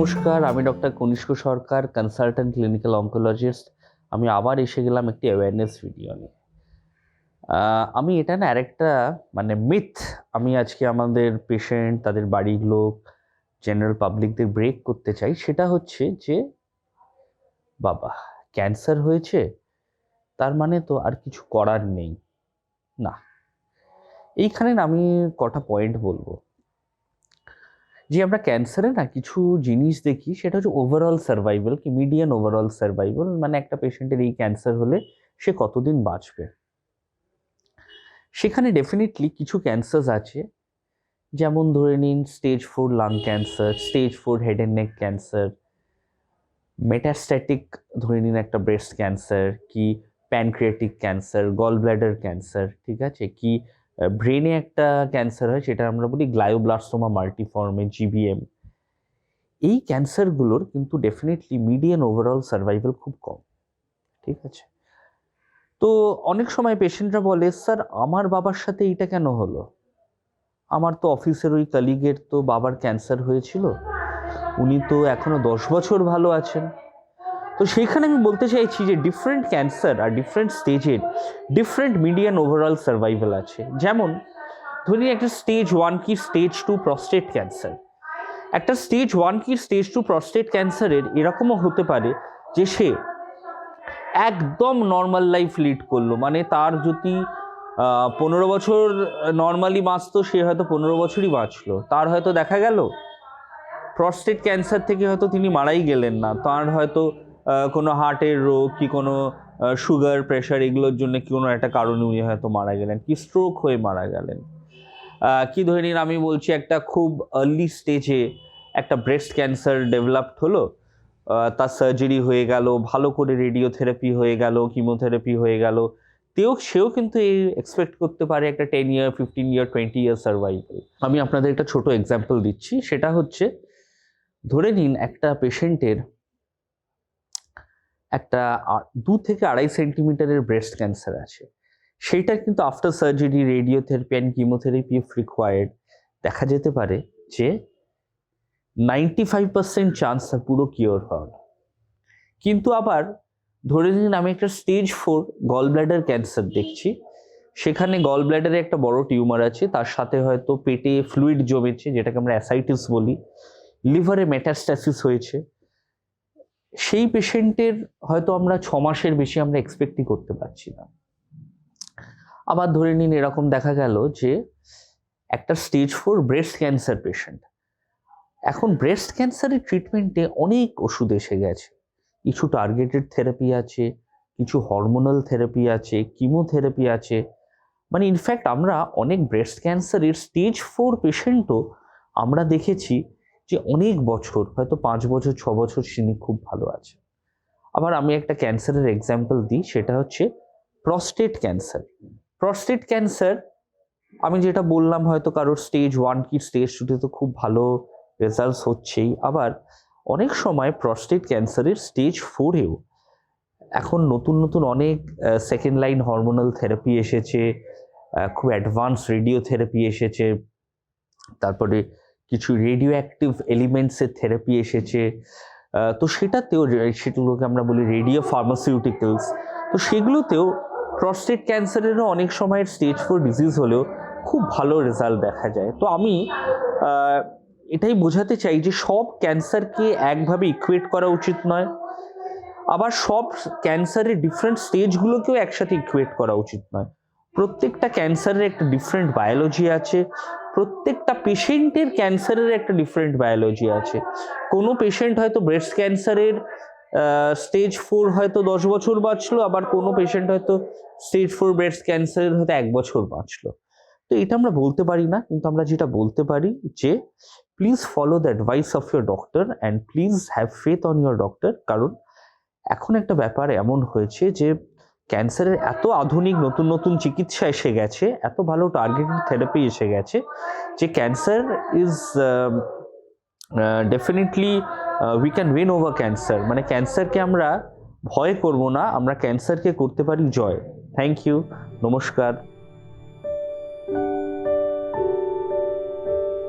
নমস্কার, আমি doctor Kanishka Sarkar consultant clinical oncologist আমি আবার এসে গেলাম একটি অ্যাওয়ারনেস ভিডিও নিয়ে। আমি এটা না আরেকটা মানে মিথ আমি আজকে আমাদের পেশেন্ট তাদের বাড়ির লোক জেনারেল পাবলিকদের ব্রেক করতে চাই। সেটা হচ্ছে যে, বাবা ক্যান্সার হয়েছে, তার মানে তো আর কিছু করার নেই। না। এইখানে আমি কটা পয়েন্ট বলব। যে আমরা ক্যান্সারে না কিছু জিনিস দেখি, সেটা হচ্ছে ওভারঅল সার্ভাইভাল কি মিডিয়ান ওভারঅল সার্ভাইভাল মানে একটা পেশেন্টের এই ক্যান্সার হলে সে কতদিন বাঁচবে? সেখানে ডেফিনেটলি কিছু ক্যান্সার আছে, যেমন ধরে নিন stage four lung cancer stage four head and neck cancer metastatic ধরে নিন একটা ব্রেস্ট ক্যান্সার কি pancreatic cancer gall bladder cancer ঠিক আছে? কি ব্রেনে একটা ক্যান্সার হয়, সেটা আমরা বলি গ্লায়োব্লাস্টোমা মাল্টিফর্মে জিবিএম এই ক্যান্সারগুলোর কিন্তু ডেফিনেটলি মিডিয়ান ওভারঅল সার্ভাইভাল খুব কম, ঠিক আছে? তো অনেক সময় পেশেন্টরা বলে স্যার আমার বাবার সাথে এইটা কেন হলো? আমার তো অফিসের ওই কালিগের তো বাবার ক্যান্সার হয়েছিল। উনি তো এখনও দশ বছর ভালো আছেন। তো সেইখানে আমি বলতে চাইছি যে ডিফারেন্ট ক্যান্সার আর ডিফারেন্ট স্টেজের ডিফারেন্ট মিডিয়ান ওভারঅল সার্ভাইভাল আছে। যেমন, ধরি একটা স্টেজ ওয়ান কি স্টেজ টু প্রস্টেট ক্যান্সার একটা স্টেজ ওয়ান কি স্টেজ টু প্রস্টেট ক্যান্সারের এরকমও হতে পারে যে সে একদম নর্মাল লাইফ লিড করল। মানে তার যদি পনেরো বছর নর্মালি বাঁচতো, সে হয়তো পনেরো বছরই বাঁচলো। তার হয়তো দেখা গেল প্রস্টেট ক্যান্সার থেকে হয়তো তিনি মারাই গেলেন না। তার হয়তো কোনো হার্টের রোগ কি কোনো সুগার প্রেশার এগুলোর জন্য কি কোনো একটা কারণে উনি হয়তো মারা গেলেন, কি স্ট্রোক হয়ে মারা গেলেন? কি ধরে নিন আমি বলছি একটা খুব আর্লি স্টেজে একটা ব্রেস্ট ক্যান্সার ডেভেলপড হলো তার সার্জারি হয়ে গেল, ভালো করে রেডিওথেরাপি হয়ে গেল কিমোথেরাপি হয়ে গেল, তেও সেও কিন্তু এই এক্সপেক্ট করতে পারে একটা ten year fifteen year twenty year survival আমি আপনাদের একটা ছোট এক্সাম্পল দিচ্ছি, সেটা হচ্ছে, ধরে নিন একটা পেশেন্টের একটা দু থেকে আড়াই সেন্টিমিটারের ব্রেস্ট ক্যান্সার আছে। সেইটা কিন্তু after surgery radiotherapy and chemotherapy if required দেখা যেতে পারে যে নাইনটি ফাইভ পার্সেন্ট চান্স পুরো কিওর হওয়ার কিন্তু আবার ধরে নিন আমি একটা stage four gall bladder cancer দেখছি। সেখানে গল ব্ল্যাডারে একটা বড় টিউমার আছে, তার সাথে হয়তো পেটে ফ্লুইড জমেছে, যেটাকে আমরা অ্যাসাইটিস বলি। লিভারে মেটাস্ট্যাসিস হয়েছে। সেই পেশেন্টের হয়তো আমরা ছ মাসের বেশি আমরা এক্সপেক্টই করতে পারছি না। আবার ধরে নিন এরকম দেখা গেল যে একটা stage four breast cancer patient এখন ব্রেস্ট ক্যান্সারের ট্রিটমেন্টে অনেক ওষুধ এসে গেছে। কিছু টার্গেটেড থেরাপি আছে, কিছু হরমোনাল থেরাপি আছে কিমোথেরাপি আছে। মানে ইনফ্যাক্ট আমরা অনেক ব্রেস্ট ক্যান্সারের স্টেজ ফোর পেশেন্টও আমরা দেখেছি যে অনেক বছর, হয়তো পাঁচ বছর, ছ বছর তিনি খুব ভালো আছে। আবার আমি একটা ক্যান্সারের এক্সাম্পল দিই, সেটা হচ্ছে প্রস্টেট ক্যান্সার প্রস্টেট ক্যান্সার আমি যেটা বললাম হয়তো কারোর স্টেজ ওয়ান কি স্টেজ টুতে তো খুব ভালো রেজাল্টস হচ্ছেই। আবার অনেক সময় প্রস্টেট ক্যান্সারের স্টেজ ফোরেও এখন নতুন নতুন অনেক সেকেন্ড লাইন হরমোনাল থেরাপি এসেছে খুব অ্যাডভান্স রেডিওথেরাপি এসেছে, তারপরে কিছু রেডিও অ্যাক্টিভ এলিমেন্টসের থেরাপি এসেছে। তো সেটাতেও সেগুলোকে আমরা বলি রেডিও ফার্মাসিউটিক্যালস তো সেগুলোতেও প্রস্টেট ক্যান্সারেরও অনেক সময় স্টেজ ফোর ডিজিজ হলেও খুব ভালো রেজাল্ট দেখা যায়। তো আমি এটাই বোঝাতে চাই যে সব ক্যান্সারকে একভাবে ইকুয়েট করা উচিত নয়। আবার সব ক্যান্সারের ডিফারেন্ট স্টেজগুলোকেও একসাথে ইকুয়েট করা উচিত নয়। প্রত্যেকটা ক্যান্সারের একটা ডিফারেন্ট বায়োলজি আছে, প্রত্যেকটা পেশেন্টের ক্যান্সারের একটা ডিফারেন্ট বায়োলজি আছে। কোনো পেশেন্ট হয়তো ব্রেস্ট ক্যান্সারের স্টেজ ফোর হয়তো দশ বছর বাঁচলো, আবার কোনো পেশেন্ট হয়তো স্টেজ ফোর ব্রেস্ট ক্যান্সারের হয়তো এক বছর বাঁচলো। তো এটা আমরা বলতে পারি না, কিন্তু আমরা যেটা বলতে পারি যে please follow the advice of your doctor and please have faith on your doctor কারণ এখন একটা ব্যাপার এমন হয়েছে যে ক্যান্সারের এত আধুনিক নতুন নতুন চিকিৎসা এসে গেছে, এত ভালো টার্গেটেড থেরাপি এসে গেছে যে cancer is definitely we can win over cancer মানে ক্যান্সারকে আমরা ভয় করব না, আমরা ক্যান্সারকে করতে পারি জয়। থ্যাংক ইউ নমস্কার।